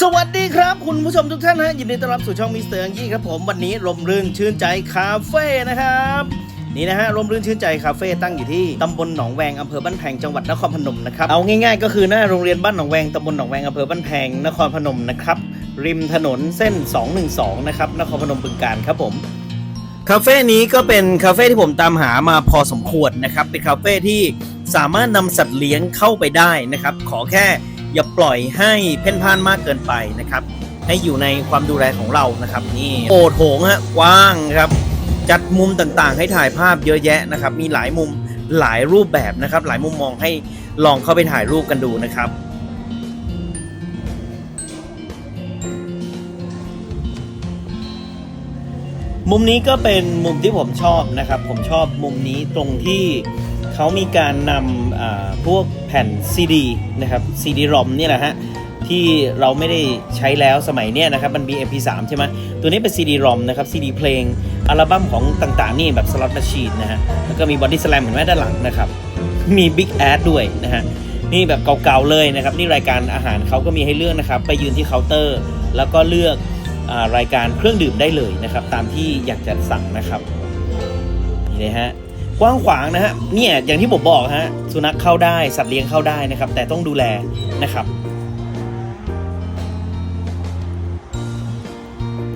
สวัสดีครับ คุณผู้ชมทุกท่านฮะยินดีต้อนรับสู่ช่องมิสเตอร์ยังยี่ครับผมวันนี้ลมรื่นชื่นใจคาเฟ่นะครับนี่นะฮะลมรื่นชื่นใจคาเฟ่ตั้งอยู่ที่ตำบลหนองแวงอำเภอบ้านแพงจังหวัดนครพนมนะครับเอาง่ายๆ ก็คือหน้าโรงเรียนบ้านหนองแวงตำบลหนองแวงอำเภอบ้านแพงนครพนมนะครับริมถนนเส้น 212 นะครับนครพนมบึงการครับผมคาเฟ่นี้ก็เป็นคาเฟ่ที่ผมตามหามาพอสมควรนะครับเป็นคาเฟ่ที่สามารถนำสัตว์เลี้ยงเข้าไปได้นะครับขอแค่ อย่าปล่อยให้เพ่นพ่านมากเกินไปนะครับ ให้อยู่ในความดูแลของเรานะครับ นี่โอโถงฮะกว้างครับ จัดมุมต่างๆ ให้ถ่ายภาพเยอะแยะนะครับ มีหลายมุมหลายรูปแบบนะครับ หลายมุมมองให้ลองเข้าไปถ่ายรูปกันดูนะครับมุมนี้ก็เป็นมุมที่ผมชอบนะครับ ผมชอบมุมนี้ตรงที่ เขามีการนำพวกแผ่นซีดีนะครับซีดีรอมนี่แหละฮะที่เราไม่ได้ใช้แล้วสมัยเนี้ยนะครับ มันมี MP3 ใช่ไหมตัวนี้เป็น CD ROM นะครับ CD เพลง อัลบั้มของต่างๆ นี่แบบสล็อตมชชีนนะฮะ แล้วก็มีบอดี้สแลมเห็นไหมด้านหลังนะครับ มี Big Ad ด้วยนะฮะ นี่แบบเก่าๆเลยนะครับ นี่รายการอาหารเขาก็มีให้เลือกนะครับ ไปยืนที่เคาน์เตอร์ แล้วก็เลือกอรายการเครื่องดื่มได้เลยนะครับ ตามที่อยากจะสั่งนะครับ นี่เลยฮะ กว้างขวางนะฮะเนี่ยอย่างที่ผมบอกฮะสุนัขเข้าได้สัตว์เลี้ยงเข้าได้นะครับ แต่ต้องดูแลนะครับ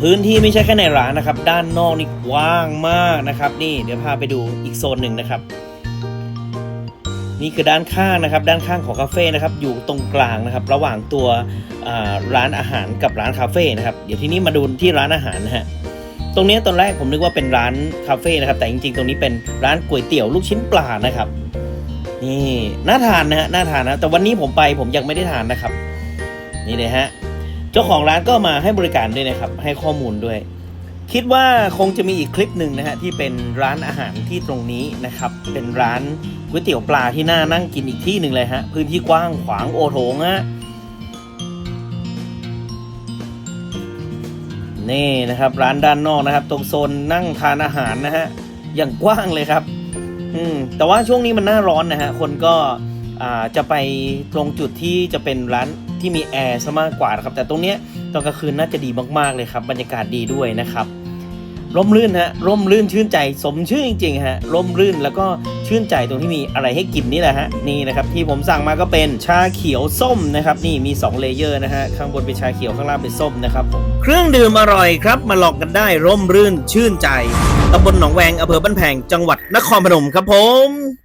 พื้นที่ไม่ใช่แค่ในร้านนะครับ ด้านนอกนี่กว้างมากนะครับ นี่เดี๋ยวพาไปดูอีกโซนหนึ่งนะครับ นี่คือด้านข้างนะครับ ด้านข้างของคาเฟ่นะครับ อยู่ตรงกลางนะครับ ระหว่างตัวร้านอาหารกับร้านคาเฟ่นะครับ เดี๋ยวที่นี้มาดูที่ร้านอาหารนะฮะ ตรงนี้ตอนแรกผมนึกว่าเป็นร้านคาเฟ่นะครับ แต่จริงๆ ตรงนี้เป็นร้านก๋วยเตี๋ยวลูกชิ้นปลานะครับ นี่น่าทานนะฮะน่าทานนะ แต่วันนี้ผมไปผมยังไม่ได้ทานนะครับ นี่เลยฮะเจ้าของร้านก็มาให้บริการด้วยนะครับ ให้ข้อมูลด้วย คิดว่าคงจะมีอีกคลิปหนึ่งนะฮะที่เป็นร้านอาหารที่ตรงนี้นะครับ เป็นร้านก๋วยเตี๋ยวปลาที่น่านั่งกินอีกที่หนึ่งเลยฮะพื้นที่กว้างขวางโอโถงฮะ นี่นะครับ ร้านด้านนอกนะครับ ตรงโซนนั่งทานอาหารนะฮะอย่างกว้างเลยครับ อืมแต่ว่าช่วงนี้มันหน้าร้อนนะฮะคนก็อ่าจะไปตรงจุดที่จะเป็นร้านที่มีแอร์ซะมากกว่านะครับ แต่ตรงเนี้ยตอนกลางคืนน่าจะดีมากๆเลยครับ บรรยากาศดีด้วยนะครับร่มรื่นฮะร่มรื่นชื่นใจสมชื่อจริงๆฮะร่มรื่นแล้วก็ ชื่นใจตรงที่มีอะไรให้กินนี่แหละฮะนี่นะครับที่ผมสั่งมาก็เป็นชาเขียวส้มนะครับนี่มี 2 เลเยอร์นะฮะข้างบนเป็นชาเขียวข้างล่างเป็นส้มนะครับผมเครื่องดื่มอร่อยครับ มาหลอกกันได้ร่มรื่นชื่นใจตำบลหนองแวงอำเภอบ้านแพงจังหวัดนครพนมครับผม